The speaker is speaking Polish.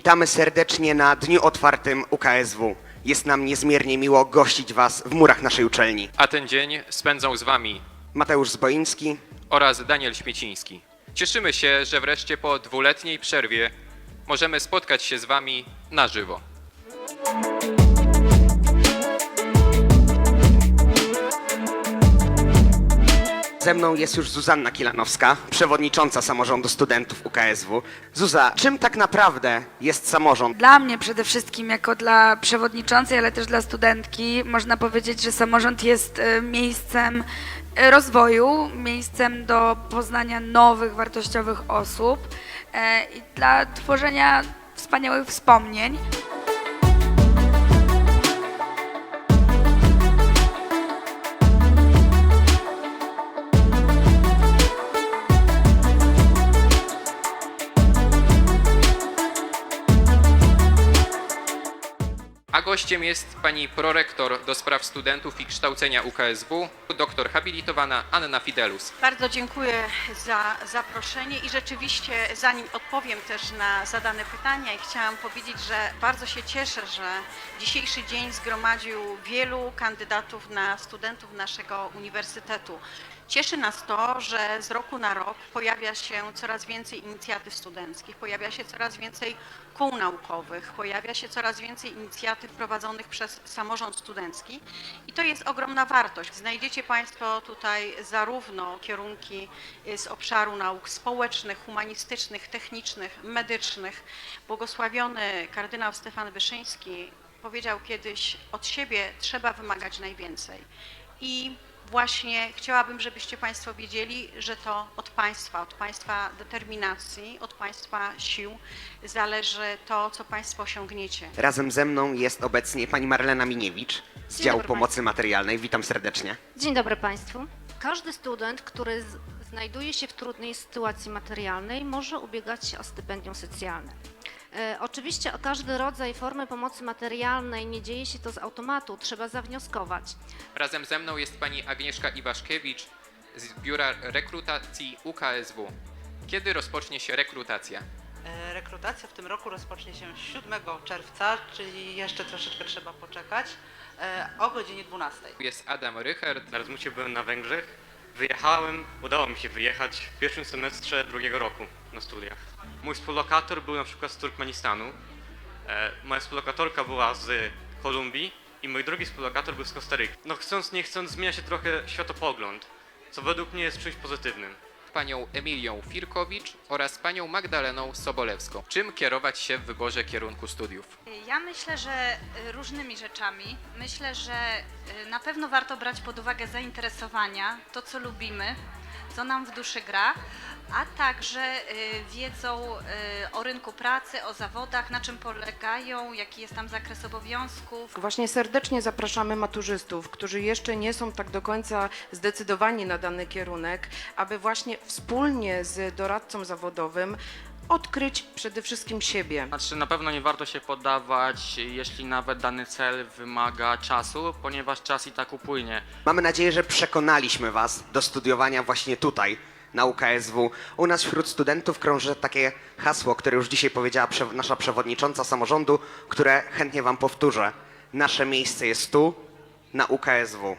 Witamy serdecznie na Dniu Otwartym UKSW. Jest nam niezmiernie miło gościć Was w murach naszej uczelni. A ten dzień spędzą z Wami Mateusz Zboiński, oraz Daniel Śmieciński. Cieszymy się, że wreszcie po dwuletniej przerwie możemy spotkać się z Wami na żywo. Ze mną jest już Zuzanna Kilanowska, przewodnicząca samorządu studentów UKSW. Zuza, czym tak naprawdę jest samorząd? Dla mnie przede wszystkim, jako dla przewodniczącej, ale też dla studentki, można powiedzieć, że samorząd jest e, miejscem e, rozwoju, miejscem do poznania nowych, wartościowych osób e, i dla tworzenia wspaniałych wspomnień. Gościem jest pani prorektor do spraw studentów i kształcenia UKSW, doktor habilitowana Anna Fidelus. Bardzo dziękuję za zaproszenie i rzeczywiście zanim odpowiem też na zadane pytania chciałam powiedzieć, że bardzo się cieszę, że dzisiejszy dzień zgromadził wielu kandydatów na studentów naszego uniwersytetu. Cieszy nas to, że z roku na rok pojawia się coraz więcej inicjatyw studenckich, pojawia się coraz więcej kół naukowych, pojawia się coraz więcej inicjatyw prowadzonych przez samorząd studencki i to jest ogromna wartość. Znajdziecie Państwo tutaj zarówno kierunki y, z obszaru nauk społecznych, humanistycznych, technicznych, medycznych. Błogosławiony kardynał Stefan Wyszyński powiedział kiedyś od siebie trzeba wymagać najwięcej. I właśnie chciałabym, żebyście Państwo wiedzieli, że to od Państwa, od Państwa determinacji, od Państwa sił zależy to, co Państwo osiągniecie. Razem ze mną jest obecnie pani Marlena Miniewicz z Dzień działu dobry pomocy materialnej. Witam serdecznie. Dzień dobry Państwu. Każdy student, który z- znajduje się w trudnej sytuacji materialnej, może ubiegać się o stypendium socjalne. E, oczywiście o każdy rodzaj formy pomocy materialnej nie dzieje się to z automatu, trzeba zawnioskować. Razem ze mną jest pani Agnieszka Iwaszkiewicz z Biura Rekrutacji UKSW. Kiedy rozpocznie się rekrutacja? E, Rekrutacja w tym roku rozpocznie się 7 czerwca, czyli jeszcze troszeczkę trzeba poczekać, e, o godzinie 12. Jest Adam Rychert, Na Erasmusie byłem na Węgrzech. Wyjechałem, udało mi się wyjechać w pierwszym semestrze drugiego roku na studiach. Mój współlokator był na przykład z Turkmenistanu, e, moja współlokatorka była z Kolumbii i mój drugi współlokator był z Kostaryki. No chcąc nie chcąc zmienia się trochę światopogląd, co według mnie jest czymś pozytywnym. Panią Emilią Firkowicz oraz panią Magdaleną Sobolewską. Czym kierować się w wyborze kierunku studiów? Ja myślę, że y, różnymi rzeczami. Myślę, że y, na pewno warto brać pod uwagę zainteresowania, to co lubimy, co nam w duszy gra, a także y, wiedzą y, o rynku pracy, o zawodach, na czym polegają, jaki jest tam zakres obowiązków. Właśnie serdecznie zapraszamy maturzystów, którzy jeszcze nie są tak do końca zdecydowani na dany kierunek, aby właśnie wspólnie z doradcą zawodowym odkryć przede wszystkim siebie. Znaczy na pewno nie warto się poddawać, jeśli nawet dany cel wymaga czasu, ponieważ czas i tak upłynie. Mamy nadzieję, że przekonaliśmy Was do studiowania właśnie tutaj, na UKSW. U nas wśród studentów krąży takie hasło, które już dzisiaj powiedziała nasza przewodnicząca samorządu, które chętnie Wam powtórzę. Nasze miejsce jest tu, na UKSW.